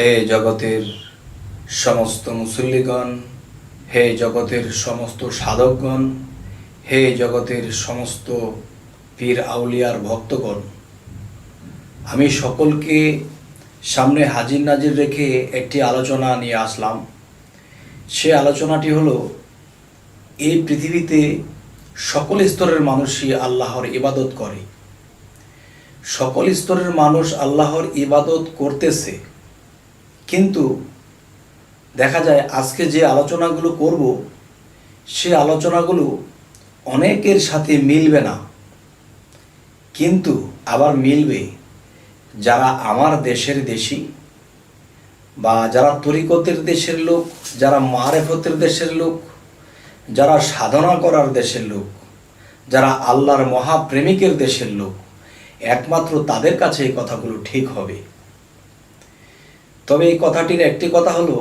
হে জগতের সমস্ত মুসল্লিগণ, হে জগতের সমস্ত সাধকগণ, হে জগতের সমস্ত পীর আউলিয়ার ভক্তগণ। আমি সকলকে সামনে হাজির নাজির রেখে একটি আলোচনা নিয়ে আসলাম। সে আলোচনাটি হলো, এই পৃথিবীতে সকল স্তরের মানুষই আল্লাহর ইবাদত করে। সকল স্তরের মানুষ আল্লাহর ইবাদত করতেছে। কিন্তু দেখা যায় আজকে যে আলোচনাগুলো করব, সে আলোচনাগুলো অনেকের সাথে মিলবে না। কিন্তু আবার মিলবে যারা আমার দেশের দেশি বা যারা তরিকতের দেশের লোক, যারা মারেফতের দেশের লোক, যারা সাধনা করার দেশের লোক, যারা আল্লাহর মহাপ্রেমিকের দেশের লোক, একমাত্র তাদের কাছে এই কথাগুলো ঠিক হবে। তবে এই কথাটির একটি কথা হলো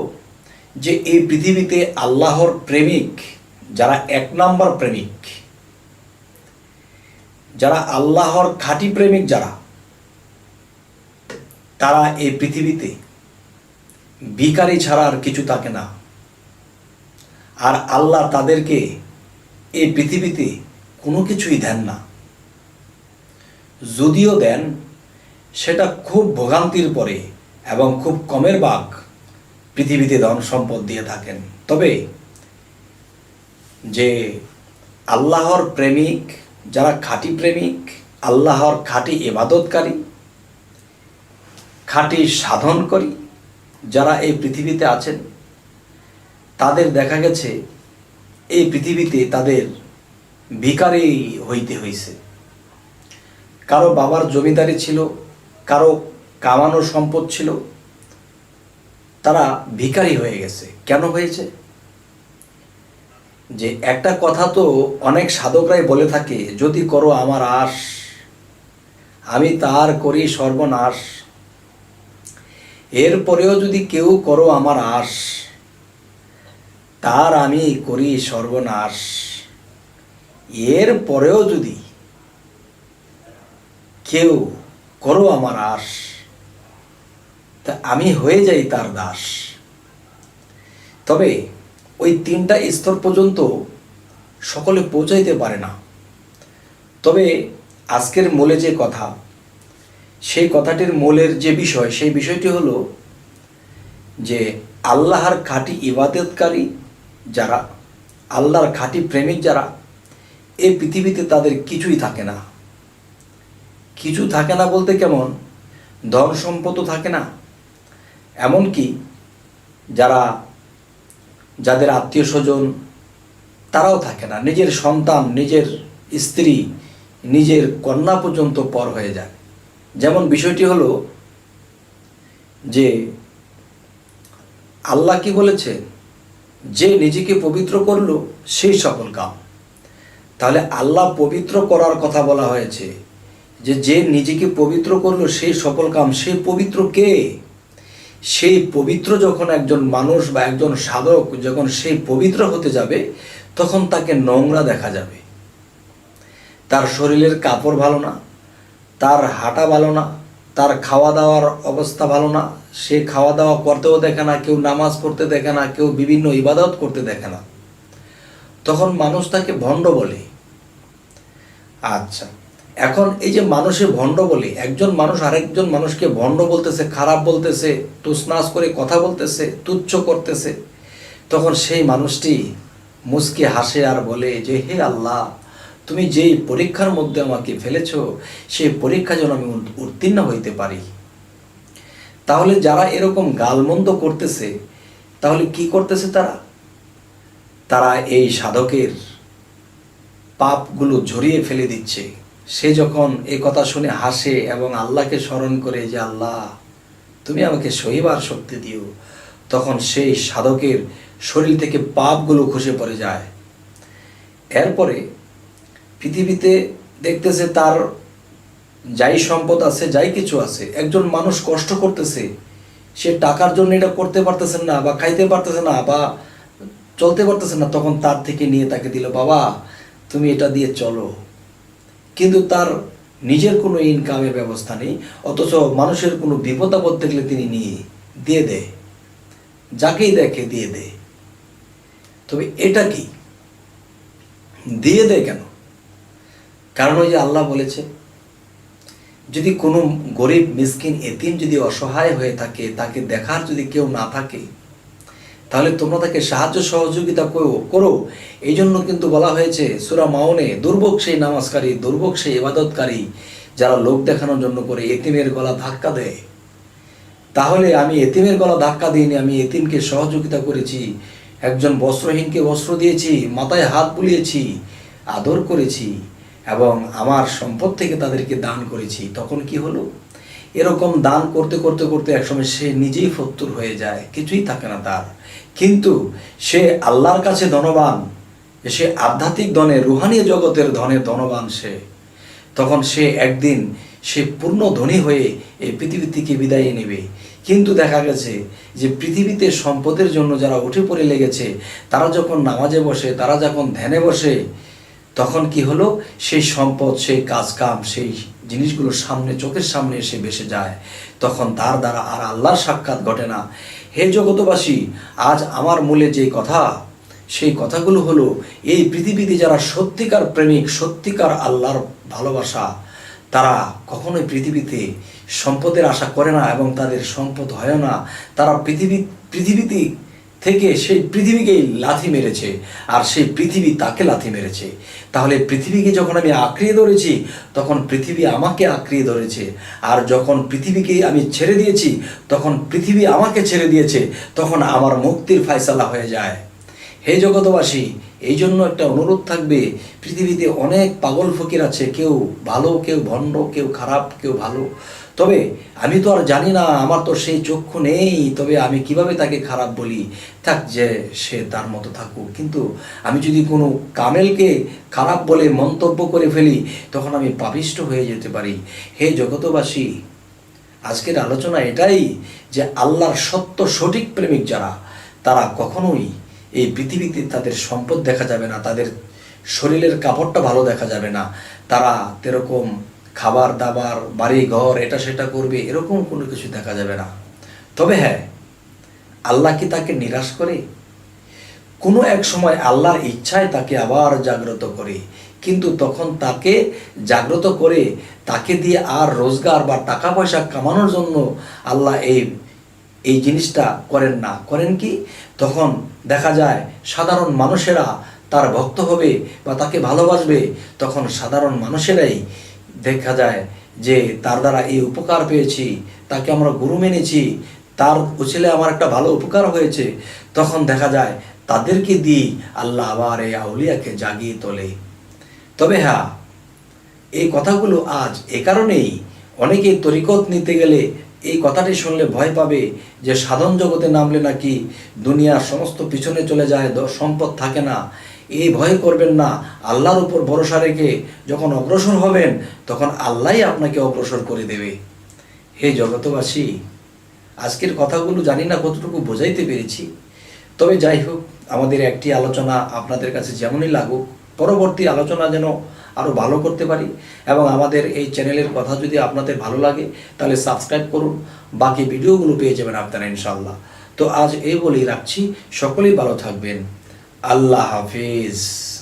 যে এই পৃথিবীতে আল্লাহর প্রেমিক যারা এক নম্বর প্রেমিক, যারা আল্লাহর খাঁটি প্রেমিক যারা, তারা এই পৃথিবীতে ভিকারি ছাড়া আর কিছু থাকে না। আর আল্লাহ তাদেরকে এই পৃথিবীতে কোনো কিছুই দেন না। যদিও দেন, সেটা খুব ভোগান্তির পরে এবং খুব কমের বাঘ পৃথিবীতে ধন সম্পদ দিয়ে থাকেন। তবে যে আল্লাহর প্রেমিক, যারা খাঁটি প্রেমিক, আল্লাহর খাঁটি ইবাদতকারী, খাঁটি সাধন করি যারা এই পৃথিবীতে আছেন, তাদের দেখা গেছে এই পৃথিবীতে তাদের ভিকারি হইতে হয়েছে কারও বাবার জমিদারি ছিল, কারও কামানো সম্পদ ছিল, তারা ভিখারি হয়ে গেছে। কেন হয়েছে? যে একটা কথা তো অনেক সাধকরাই বলে থাকে, যদি করো আমার আশ, আমি তার করি সর্বনাশ। এরপরেও যদি কেউ করো আমার আশ, তার আমি করি সর্বনাশ। এর পরেও যদি কেউ করো আমার আশ তা আমি হয়ে যাই তার দাস। তবে ওই তিনটা স্তর পর্যন্ত সকলে পৌঁছাইতে পারে না। তবে আজকের মূলে যে কথা, সেই কথাটির মূলের যে বিষয়, সেই বিষয়টি হলো যে আল্লাহর খাঁটি ইবাদতকারী যারা, আল্লাহর খাঁটি প্রেমিক যারা এই পৃথিবীতে তাদের কিছুই থাকে না। কিছু থাকে না বলতে কেমন? ধন সম্পদও থাকে না এমনকি যারা, যাদের আত্মীয় স্বজন, তারাও থাকে না। নিজের সন্তান, নিজের স্ত্রী, নিজের কন্যা পর্যন্ত পর হয়ে যায়। যেমন বিষয়টি হলো যে, আল্লাহ কি বলেছে? যে নিজেকে পবিত্র করল, সেই সকল কাম। তাহলে আল্লাহ পবিত্র করার কথা বলা হয়েছে যে যে নিজেকে পবিত্র করল, সেই সকল কাম সেই পবিত্র কে? সেই পবিত্র যখন একজন মানুষ বা একজন সাধক যখন সেই পবিত্র হতে যাবে, তখন তাকে নোংরা দেখা যাবে। তার শরীরের কাপড় ভালো না, তার হাঁটা ভালো না, তার খাওয়া দাওয়ার অবস্থা ভালো না, সে খাওয়া দাওয়া করতেও দেখে না, কেউ নামাজ পড়তে দেখে না, কেউ বিভিন্ন ইবাদত করতে দেখে না। তখন মানুষ তাকে ভণ্ড বলে। আচ্ছা। এখন এই যে মানুষে ভণ্ড বলে একজন মানুষ আরেকজন মানুষকে ভণ্ড বলতেছে, খারাপ বলতেছে তুসনাস করে কথা বলতেছে, তুচ্ছ করতেছে, তখন সেই মানুষটি মুসকে হাসে আর বলে যে, হে আল্লাহ, তুমি যেই পরীক্ষার মধ্যে আমাকে ফেলেছ, সেই পরীক্ষা যেন আমি উত্তীর্ণ হইতে পারি। তাহলে যারা এরকম গালমন্দ করতেছে, তাহলে কি করতেছে তারা? তারা এই সাধকের পাপগুলো ঝরিয়ে ফেলে দিচ্ছে। সে যখন এ কথা শুনে হাসে এবং আল্লাহকে স্মরণ করে যে আল্লাহ, তুমি আমাকে সহিবার শক্তি দিও, তখন সেই সাধকের শরীর থেকে পাপগুলো খসে পড়ে যায়। এরপরে পৃথিবীতে দেখতেছে তার যাই সম্পদ আছে, যাই কিছু আছে, একজন মানুষ কষ্ট করতেছে, সে টাকার জন্য এটা করতে পারতেছেন না বা খাইতে পারতেছে না বা চলতে পারতেছে না, তখন তার থেকে নিয়ে তাকে দিল, বাবা, তুমি এটা দিয়ে চলো। কিন্তু তার নিজের কোনো ইনকামের ব্যবস্থা নেই, অথচ মানুষের কোনো বিপদ আপদ দেখলে তিনি নিয়ে, দিয়ে দে যাকেই দেখে, দিয়ে দে তবে এটা কি? দিয়ে দেয় কেন? কারণ ওই যে আল্লাহ বলেছে, যদি কোনো গরিব, মিসকিন, এতিম যদি অসহায় হয়ে থাকে, তাকে দেখার যদি কেউ না থাকে তাহলে তোমরা তাকে সাহায্য সহযোগিতা করো। এই জন্য কিন্তু বলা হয়েছে, সুরা মাওনে দুর্ভোগ সেই নামাজকারী দুর্ভোগ সেই ইবাদতকারী, যারা লোক দেখানোর জন্য করে এতিমের গলা ধাক্কা দেয়। তাহলে আমি এতিমের গলা ধাক্কা দিইনি, আমি এতিমকে সহযোগিতা করেছি, একজন বস্ত্রহীনকে বস্ত্র দিয়েছি, মাথায় হাত বুলিয়েছি, আদর করেছি, এবং আমার সম্পদ থেকে তাদেরকে দান করেছি। তখন কি হলো? এরকম দান করতে করতে করতে একসময় সে নিজেই ফত্তুর হয়ে যায়, কিছুই থাকে না তার। কিন্তু সে আল্লাহর কাছে ধনবান, সে আধ্যাত্মিক ধনে, রুহানি জগতের ধনে ধনবান সে। তখন সে একদিন সে পূর্ণ ধনী হয়ে এই পৃথিবী থেকে বিদায় নেবে। কিন্তু দেখা গেছে যে পৃথিবীতে সম্পদের জন্য যারা উঠে পড়ে লেগেছে, তারা যখন নামাজে বসে, তারা যখন ধ্যানে বসে, তখন কি হলো? সেই সম্পদ, সেই কাজকাম, সেই জিনিসগুলো সামনে, চোখের সামনে এসে বেসে যায়। তখন তার দ্বারা আর আল্লাহর সাক্ষাৎ ঘটে না। হে জগতবাসী আজ আমার মূলে যে কথা, সেই কথাগুলো হলো এই পৃথিবীতে যারা সত্যিকার প্রেমিক, সত্যিকার আল্লাহর ভালোবাসা, তারা কখনোই পৃথিবীতে সম্পদের আশা করে না এবং তাদের সম্পদ হয় না। তারা পৃথিবী, পৃথিবীতে থেকে সেই পৃথিবীকেই লাথি মেরেছে, আর সেই পৃথিবী তাকে লাথি মেরেছে। তাহলে পৃথিবীকে যখন আমি আঁকড়িয়ে ধরেছি, তখন পৃথিবী আমাকে আঁকড়িয়ে ধরেছে। আর যখন পৃথিবীকে আমি ছেড়ে দিয়েছি, তখন পৃথিবী আমাকে ছেড়ে দিয়েছে, তখন আমার মুক্তির ফায়সালা হয়ে যায়। হে জগতবাসী এই জন্য একটা অনুরোধ থাকবে, পৃথিবীতে অনেক পাগল ফকির আছে, কেউ ভালো, কেউ ভণ্ড, কেউ খারাপ, কেউ ভালো। তবে আমি তো আর জানি না, আমার তো সেই চক্ষু নেই, তবে আমি কীভাবে তাকে খারাপ বলি? থাক যে সে তার মতো থাকুক, কিন্তু আমি যদি কোনো কামেলকে খারাপ বলে মন্তব্য করে ফেলি, তখন আমি পাপিষ্ট হয়ে যেতে পারি। হে জগতবাসী আজকের আলোচনা এটাই যে আল্লাহর সত্য সঠিক প্রেমিক যারা, তারা কখনোই এই পৃথিবীতে তাদের সম্পদ দেখা যাবে না, তাদের শরীরের কাপড়টা ভালো দেখা যাবে না। তারা এরকম খাবার দাবার বাড়ি ঘর এটা সেটা করবে, এরকম কোনো কিছু দেখা যাবে না। তবে হ্যাঁ আল্লাহ কি তাকে নিরাশ করে? কোনো এক সময় আল্লাহর ইচ্ছায় তাকে আবার জাগ্রত করে, কিন্তু তখন তাকে জাগ্রত করে, তাকে দিয়ে আর রোজগার বা টাকা পয়সা কামানোর জন্য আল্লাহ এই এই জিনিসটা করেন না। করেন কি? তখন দেখা যায় সাধারণ মানুষেরা তার ভক্ত হবে বা তাকে ভালোবাসবে, তখন সাধারণ মানুষেরাই দেখা যায় যে তার দ্বারা এই উপকার পেয়েছি, তাকে আমরা গুরু মেনেছি, তার উচিলে আমার একটা ভালো উপকার হয়েছে, তখন দেখা যায় তাদেরকে দিয়ে আল্লাহ আবার এই আউলিয়াকে জাগিয়ে তোলে। তবে হ্যাঁ এই কথাগুলো আজ এ কারণেই অনেকে তরিকত নিতে গেলে এই কথাটি শুনলে ভয় পাবে যে সাধন জগতে নামলে নাকি দুনিয়ার সমস্ত পিছনে চলে যায় সম্পদ থাকে না। এই ভয় করবেন না। আল্লাহর উপর ভরসা রেখে যখন অগ্রসর হবেন, তখন আল্লাহই আপনাকে অগ্রসর করে দেবে। হে জগতবাসী আজকের কথাগুলো জানি না কতটুকু বোঝাইতে পেরেছি। তবে যাই হোক, আমাদের একটি আলোচনা আপনাদের কাছে যেমনই লাগুক, পরবর্তী আলোচনা যেন আরও ভালো করতে পারি এবং আমাদের এই চ্যানেলের কথা যদি আপনাদের ভালো লাগে, তাহলে সাবস্ক্রাইব করুন। বাকি ভিডিওগুলো পেয়ে যাবেন আপনারা ইনশাল্লাহ তো আজ এই বলেই রাখছি। সকলেই ভালো থাকবেন। আল্লাহ হাফিজ।